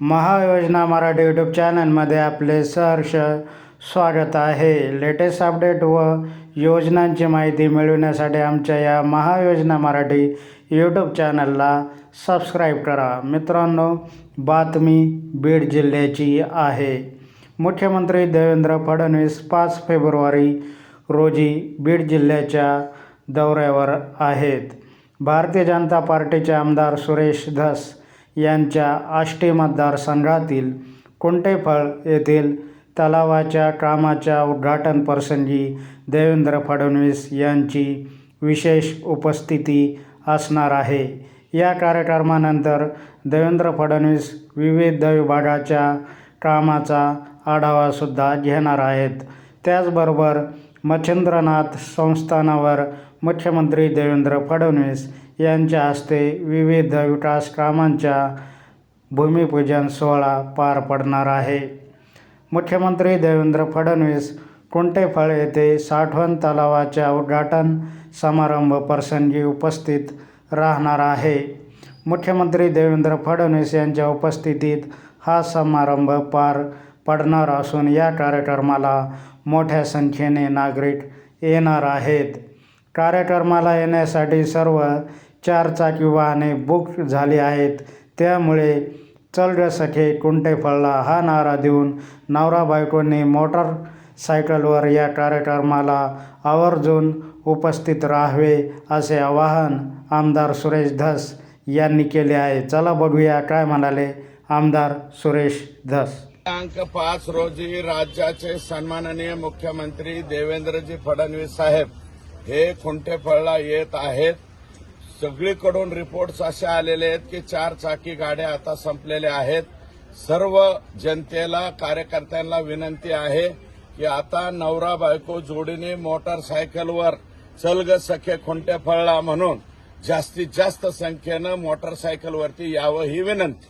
महायोजना Marathi YouTube चॅनलमध्ये आपले सहर्ष स्वागत आहे. लेटेस्ट अपडेट व योजनांची माहिती मिळविण्यासाठी आमच्या या महायोजना मराठी यूट्यूब चॅनलला सबस्क्राईब करा. मित्रांनो बातमी बीड जिल्ह्याची आहे. मुख्यमंत्री देवेंद्र फडणवीस पाच फेब्रुवारी रोजी बीड जिल्ह्याच्या दौऱ्यावर आहेत. भारतीय जनता पार्टीचे आमदार सुरेश धस यांच्या आष्टी मतदारसंघातील कुंटेफळ येथील तलावाच्या कामाच्या उद्घाटन प्रसंगी देवेंद्र फडणवीस यांची विशेष उपस्थिती असणार आहे. या कार्यक्रमानंतर देवेंद्र फडणवीस विविध विभागाच्या कामाचा आढावासुद्धा घेणार आहेत. त्याचबरोबर मच्छिंद्रनाथ संस्थानावर मुख्यमंत्री देवेंद्र फडणवीस यांच्या हस्ते विविध विकास कामांच्या भूमिपूजन सोहळा पार पडणार आहे. मुख्यमंत्री देवेंद्र फडणवीस कुंटेफळ येथे साठवण तलावाच्या उद्घाटन समारंभ प्रसंगी उपस्थित राहणार आहे. मुख्यमंत्री देवेंद्र फडणवीस यांच्या उपस्थितीत हा समारंभ पार पडणार असून या कार्यक्रमाला मोठ्या संख्येने नागरिक येणार आहेत. कार्यक्रमाला येण्यासाठी सर्व चारचाकी वाहने बुक झाली आहेत. त्यामुळे चल ग सखे कुंटेफळला हा नारा देऊन नवरा बायकोंनी मोटरसायकलवर या कार्यक्रमाला आवर्जून उपस्थित राहावे असे आवाहन आमदार सुरेश धस यांनी केले आहे. चला बघूया काय म्हणाले आमदार सुरेश धस. दिनांक पाच रोजी राज्याचे सन्माननीय मुख्यमंत्री देवेंद्रजी फडणवीस साहेब हे खुंटेफळला येत आहेत? सगळीकडून रिपोर्ट्स असे आलेले आहेत की चार चाकी गाड्या आता संपलेल्या आहेत. सर्व जनतेला कार्यकर्त्यांना विनंती आहे की आता नवरा बायको जोडीने मोटरसायकलवर चलग सखे खुंटेफळला म्हणून जास्तीत जास्त संख्येनं मोटरसायकलवरती यावं ही विनंती.